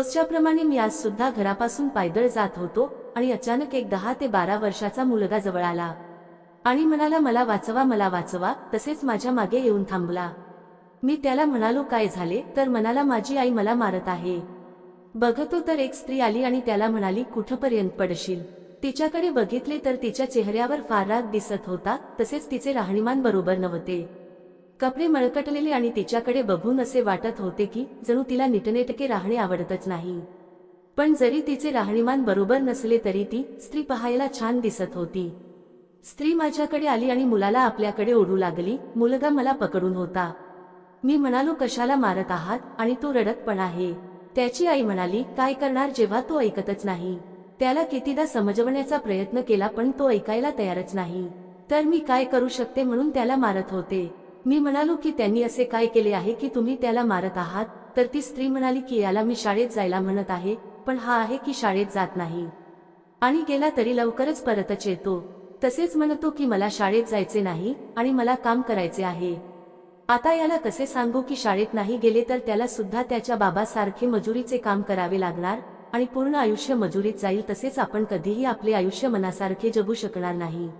रोजच्या मी आज सुद्धा घरापासून पायदळ जात होतो आणि अचानक एक दहा ते बारा वर्षाचा मुलगा जवळ आला. आणि म्हणाला मला वाचवा मला वाचवा तसेच माझ्या मागे येऊन थांबला. मी त्याला म्हणालो काय झाले? तर म्हणाला माझी आई मला मारत आहे. बघतो तर एक स्त्री आली आणि त्याला म्हणाली कुठपर्यंत पडशील? तिच्याकडे बघितले तर तिच्या चेहऱ्यावर फार राग दिसत होता तसेच तिचे राहणीमान बरोबर नव्हते. कपडे मळकटलेले आणि तिच्याकडे बघून असे वाटत होते की जणू तिला निटनेटके राहणे आवडतच नाही. पण जरी तिचे राहणीमान बरोबर नसले तरी ती स्त्री पाहायला छान दिसत होती. स्त्री माझ्याकडे आली आणि मुलाला आपल्याकडे ओढू लागली मुलगा मला पकडून होता. मी म्हणालो कशाला मारत आहात? आणि तो रडत पण आहे. त्याची आई म्हणाली काय करणार जेव्हा तो ऐकतच नाही. त्याला कितीदा समजवण्याचा प्रयत्न केला पण तो ऐकायला तयारच नाही. तर मी काय करू शकते म्हणून त्याला मारत होते. मी म्हणालो की त्यांनी असे काय केले आहे की तुम्ही त्याला मारत आहात तर ती स्त्री म्हणाली की याला मी शाळेत जायला म्हणत आहे पण हा आहे की शाळेत जात नाही. आणि गेला तरी लवकरच परतच येतो तसेच म्हणतो की मला शाळेत जायचे नाही आणि मला काम करायचे आहे. आता याला कसे सांगू की शाळेत नाही गेले तर त्याला सुद्धा त्याच्या बाबासारखे मजुरीचे काम करावे लागणार आणि पूर्ण आयुष्य मजुरीत जाईल तसेच आपण कधीही आपले आयुष्य मनासारखे जगू शकणार नाही.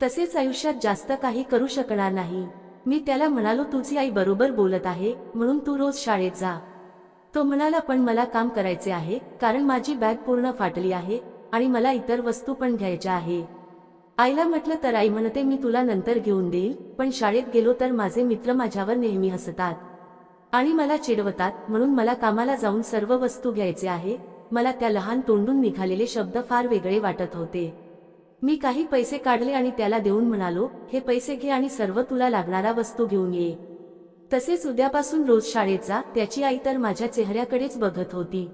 तसेच आयुष्यात जास्त काही करू शकणार नाही. मी त्याला म्हणालो तुझी आई बरोबर बोलत आहे म्हणून तू रोज शाळेत जा. तो म्हणाला पण मला काम करायचे आहे कारण माझी बॅग पूर्ण फाटली आहे आणि मला इतर वस्तू पण घ्यायच्या आहे. आईला म्हटलं तर आई म्हणते मी तुला नंतर घेऊन देईल पण शाळेत गेलो तर माझे मित्र माझ्यावर नेहमी हसतात आणि मला चिडवतात म्हणून मला कामाला जाऊन सर्व वस्तू घ्यायचे आहे. मला त्या लहान तोंडून निघालेले शब्द फार वेगळे वाटत होते. मी काही पैसे काढले आणि त्याला देऊन म्हणालो हे पैसे घे आणि सर्व तुला लागणारा वस्तू घेऊन ये. तसेच उद्यापासून रोज शाळेचा त्याची आई तर माझ्या चेहऱ्याकडेच बघत होती.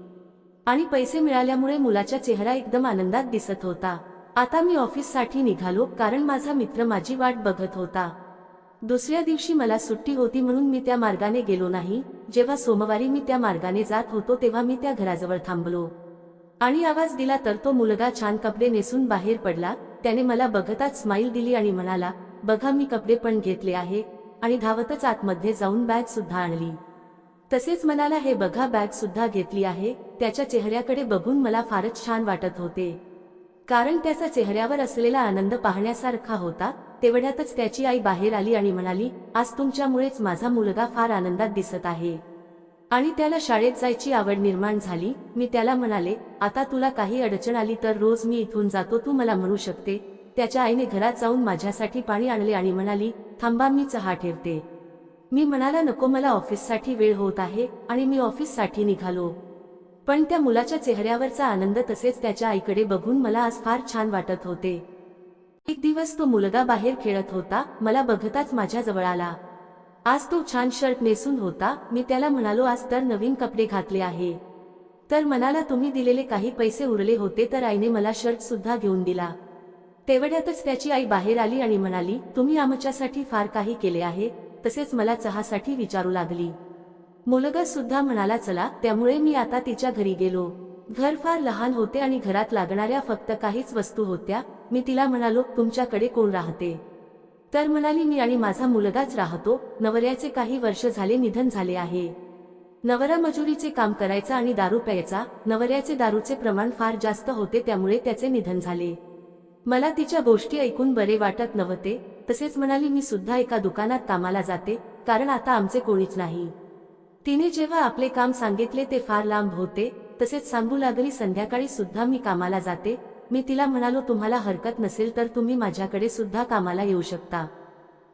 आणि पैसे मिळाल्यामुळे मुलाचा चेहरा एकदम आनंदात दिसत होता. आता मी ऑफिससाठी निघालो कारण माझा मित्र माझी वाट बघत होता. दुसऱ्या दिवशी मला सुट्टी होती म्हणून मी त्या मार्गाने गेलो नाही. जेव्हा सोमवारी मी त्या मार्गाने जात होतो तेव्हा मी त्या घराजवळ थांबलो. आणि आवाज दिला तर तो मुलगा छान कपडे नेसून बाहेर पडला. त्याने मला बघताच स्माईल दिली आणि म्हणाला बघा मी कपडे पण घेतले आहे आणि धावतच आतमध्ये जाऊन बॅग सुद्धा आणली. तसेच म्हणाला हे बघा बॅग सुद्धा घेतली आहे. त्याच्या चेहऱ्याकडे बघून मला फारच छान वाटत होते. कारण त्याचा चेहऱ्यावर असलेला आनंद पाहण्यासारखा होता. तेवढ्यातच त्याची आई बाहेर आली आणि म्हणाली आज तुमच्यामुळेच माझा मुलगा फार आनंदात दिसत आहे. आणि त्याला शाळेत जायची आवड निर्माण झाली. मी त्याला म्हणाले आता तुला काही अडचण आली तर रोज मी इथून जातो. तू मला म्हणू शकते. त्याच्या आईने घरात जाऊन माझ्यासाठी पाणी आणले आणि म्हणाली थांबा मी चहा ठेवते. मी म्हणाला नको मला ऑफिससाठी वेळ होत आहे आणि मी ऑफिससाठी निघालो. पण त्या मुलाच्या चेहऱ्यावरचा आनंद तसेच त्याच्या आईकडे बघून मला आज फार छान वाटत होते. एक दिवस तो मुलगा बाहेर खेळत होता. मला बघताच माझ्या जवळ आला. आज तो छान शर्ट नेसून होता. मी त्याला म्हणालो आज तर नवीन कपडे घातले आहे. तर मनाला तुम्ही दिलेले काही पैसे उरले होते तर आईने मला शर्ट सुद्धा घेऊन दिला. तेवढ्यातच त्याची आई बाहेर आली आणि म्हणाली तुम्ही आमच्यासाठी फार काही केले आहे. तसेच मला चहासाठी विचारू लागली. मुलगा सुद्धा म्हणाला चला त्यामुळे मी आता तिच्या घरी गेलो. घर फार लहान होते आणि घरात लागणाऱ्या फक्त काहीच वस्तू होत्या. मी तिला म्हणालो तुमच्याकडे कोण राहते? तर म्हणाली मी आणि माझा मुलगाच राहतो. नवऱ्याचे काही वर्ष झाले निधन झाले आहे. नवरा मजुरीचे काम करायचा आणि दारू प्यायचा. नवऱ्याचे दारूचे प्रमाण फार जास्त होते त्यामुळे त्याचे निधन झाले. मला तिच्या गोष्टी ऐकून बरे वाटत नव्हते. तसेच म्हणाली मी सुद्धा एका दुकानात कामाला जाते कारण आता आमचे कोणीच नाही. तिने जेव्हा आपले काम सांगितले ते फार लांब होते. तसेच सांगू लागली संध्याकाळी सुद्धा मी कामाला जाते. मी तिला म्हणालो तुम्हाला हरकत नसेल तर तुम्ही माझ्याकडे सुद्धा कामाला येऊ शकता.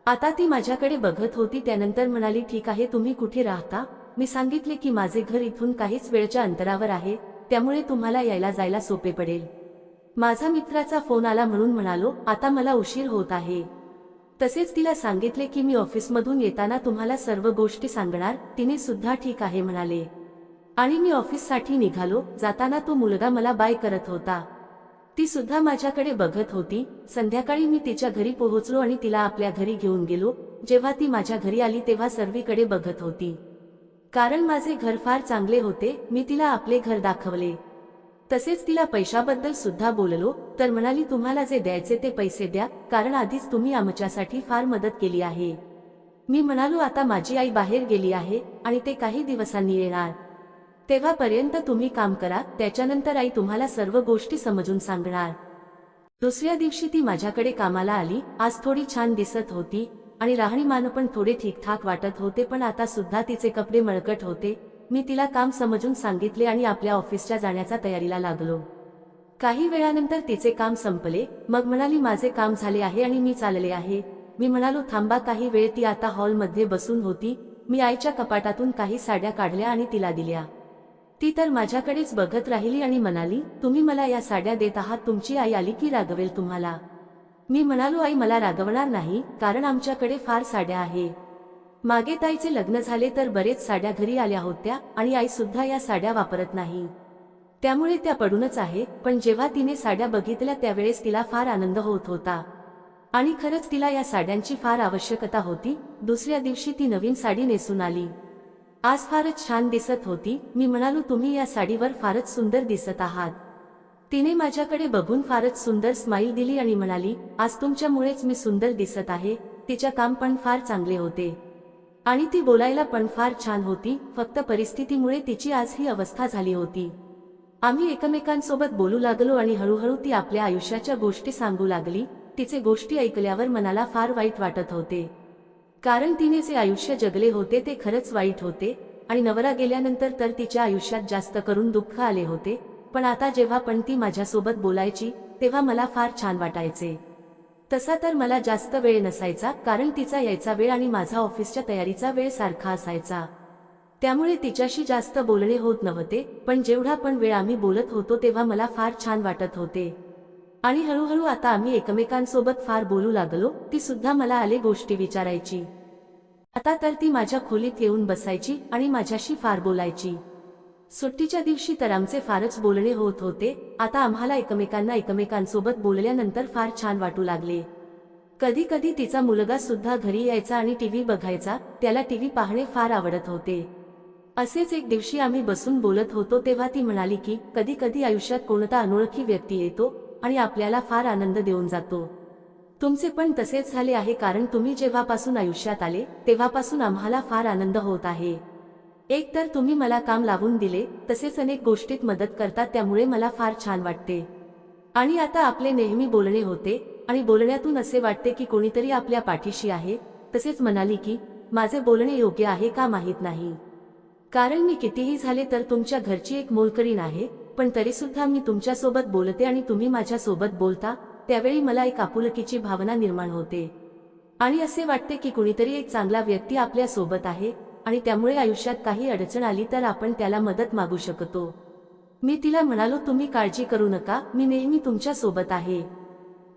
आता ती माझ्याकडे बघत होती त्यानंतर म्हणाली ठीक आहे तुम्ही कुठे राहता? मी सांगितले की माझे घर इथून काहीच वेळच्या अंतरावर आहे त्यामुळे तुम्हाला यायला जायला सोपे पडेल. माझा मित्राचा फोन आला म्हणून म्हणालो आता मला उशीर होत आहे. तसेच तिला सांगितले की मी ऑफिसमधून येताना तुम्हाला सर्व गोष्टी सांगणार तिने सुद्धा ठीक आहे म्हणाले. आणि मी ऑफिससाठी निघालो जाताना तो मुलगा मला बाय करत होता. ती सुद्धा माझ्याकडे बघत होती. संध्याकाळी मी तिच्या घरी पोहोचलो आणि तिला आपल्या घरी घेऊन गेलो. जेव्हा ती माझ्या घरी आली तेव्हा सर्वीकडे बघत होती. कारण माझे घर फार चांगले होते मी तिला आपले घर दाखवले. तसेच तिला पैशाबद्दल सुद्धा बोललो. तर म्हणाली तुम्हाला जे द्यायचे ते पैसे द्या कारण आधीच तुम्ही आमच्यासाठी फार मदत केली आहे. मी म्हणालो आता माझी आई बाहेर गेली आहे आणि ते काही दिवसांनी येणार. तेव्हापर्यंत तुम्ही काम करा त्याच्यानंतर आई तुम्हाला सर्व गोष्टी समजून सांगणार. दुसऱ्या दिवशी ती माझ्याकडे कामाला आली आज थोडी छान दिसत होती आणि राहणीमान पण थोडे ठीकठाक वाटत होते पण आता सुद्धा तिचे कपडे मळकट होते. मी तिला काम समजून सांगितले आणि आपल्या ऑफिसच्या जाण्याचा तयारीला लागलो. काही वेळानंतर तिचे काम संपले मग म्हणाली माझे काम झाले आहे आणि मी चालले आहे. मी म्हणालो थांबा काही वेळ ती आता हॉलमध्ये बसून होती. मी आईच्या कपाटातून काही साड्या काढल्या आणि तिला दिल्या. ती तर माझ्याकडेच बघत राहिली आणि म्हणाली तुम्ही मला या साड्या देत आहात तुमची आई आली की रागवेल तुम्हाला. मी म्हणालो आई मला रागवणार नाही कारण आमच्याकडे फार साड्या आहे. मागे ताईचे लग्न झाले तर बरेच साड्या घरी आल्या होत्या आणि आई सुद्धा या साड्या वापरत नाही. त्यामुळे त्या पडूनच आहे पण जेव्हा तिने साड्या बघितल्या त्यावेळेस तिला फार आनंद होत होता. आणि खरंच तिला या साड्यांची फार आवश्यकता होती. दुसऱ्या दिवशी ती नवीन साडी नेसून आली. आज फारच छान दिसत होती. मी म्हणालो तुम्ही या साडीवर फारच सुंदर दिसत आहात. तिने माझ्याकडे बघून फारच सुंदर स्माईल दिली आणि म्हणाली आज तुमच्यामुळेच मी सुंदर दिसत आहे. तिच्या काम पण फार चांगले होते. आणि ती बोलायला पण फार छान होती. फक्त परिस्थितीमुळे तिची आज ही अवस्था झाली होती. आम्ही एकमेकांसोबत बोलू लागलो आणि हळूहळू ती आपल्या आयुष्याच्या गोष्टी सांगू लागली. तिचे गोष्टी ऐकल्यावर मनाला फार वाईट वाटत होते. कारण तिने जे आयुष्य जगले होते ते खरंच वाईट होते आणि नवरा गेल्यानंतर तर तिच्या आयुष्यात जास्त करून दुःख आले होते पण आता जेव्हा पण ती माझ्यासोबत बोलायची तेव्हा मला फार छान वाटायचे. तसा तर मला जास्त वेळ नसायचा कारण तिचा यायचा वेळ आणि माझा ऑफिसच्या तयारीचा वेळ सारखा असायचा. त्यामुळे तिच्याशी जास्त बोलणे होत नव्हते पण जेवढा पण वेळ आम्ही बोलत होतो तेव्हा मला फार छान वाटत होते. आणि हळूहळू आता आम्ही एकमेकांसोबत फार बोलू लागलो ती सुद्धा मला आले गोष्टी विचारायची. आता तर ती माझ्या खोलीत येऊन बसायची आणि माझ्याशी फार बोलायची. सुट्टीच्या दिवशी तर आमचे फारच बोलणे होत होते आता आम्हाला एकमेकांना एकमेकांसोबत बोलल्यानंतर फार छान वाटू लागले. कधी कधी तिचा मुलगा सुद्धा घरी यायचा आणि टीव्ही बघायचा त्याला टीव्ही पाहणे फार आवडत होते. असेच एक दिवशी आम्ही बसून बोलत होतो तेव्हा ती म्हणाली की कधी कधी आयुष्यात कोणता अनोळखी व्यक्ती येतो आणि आपल्याला फार आनंद देऊन जातो. तुमचे पण तसेच झाले आहे कारण तुम्ही जेव्हापासून आयुष्यात आले तेव्हापासून आम्हाला फार आनंद होत आहे. एक तर तुम्ही मला काम लावून दिले तसेच अनेक गोष्टीत मदत करतात त्यामुळे मला फार छान वाटते. आणि आता आपले नेहमी बोलणे होते आणि बोलण्यातून असे वाटते की कोणीतरी आपल्या पाठीशी आहे तसेच म्हणाली की माझे बोलणे योग्य आहे का माहीत नाही? कारण मी कितीही झाले तर तुमच्या घरची एक मोलकरीण आहे पण तरी सुद्धा मी तुमच्यासोबत बोलते आणि तुम्ही माझ्यासोबत बोलता त्यावेळी मला एक आपुलकीची भावना निर्माण होते. आणि असे वाटते की कुणीतरी एक चांगला व्यक्ती आपल्यासोबत आहे आणि त्यामुळे आयुष्यात काही अडचण आली तर आपण त्याला मदत मागू शकतो. मी तिला म्हणालो तुम्ही काळजी करू नका मी नेहमी तुमच्यासोबत आहे.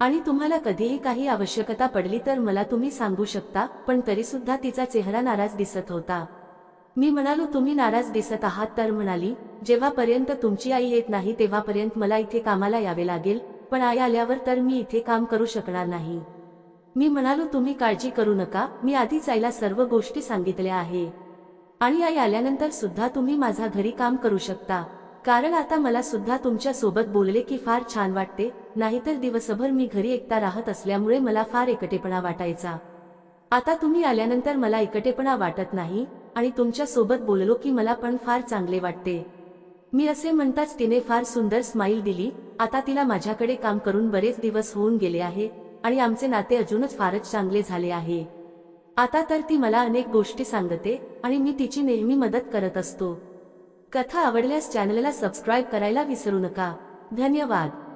आणि तुम्हाला कधीही काही आवश्यकता पडली तर मला तुम्ही सांगू शकता पण तरीसुद्धा तिचा चेहरा नाराज दिसत होता. मी म्हणालो तुम्ही नाराज दिसत आहात तर म्हणाली जेव्हापर्यंत तुमची आई येत नाही तेव्हापर्यंत मला इथे कामाला यावे लागेल पण आई आल्यावर तर मी इथे काम करू शकणार नाही. मी म्हणालो तुम्ही काळजी करू नका मी आधीच आईला सर्व गोष्टी सांगितल्या आहे. आणि आई आल्यानंतर सुद्धा तुम्ही माझा घरी काम करू शकता. कारण आता मला सुद्धा तुमच्यासोबत बोलले की फार छान वाटते नाहीतर दिवसभर मी घरी एकटा राहत असल्यामुळे मला फार एकटेपणा वाटायचा. आता तुम्ही आल्यानंतर मला एकटेपणा वाटत नाही आणि तुमच्यासोबत बोललो की मला पण फार चांगले वाटते. मी असे म्हणताच तिने फार सुंदर स्माईल दिली. आता तिला माझ्याकडे काम करून बरेच दिवस होऊन गेले आहे आणि आमचे नाते अजूनच फारच चांगले झाले आहे. आता तर ती मला अनेक गोष्टी सांगते आणि मी तिची नेहमी मदत करत असतो. कथा आवडल्यास चॅनलला सबस्क्राईब करायला विसरू नका. धन्यवाद.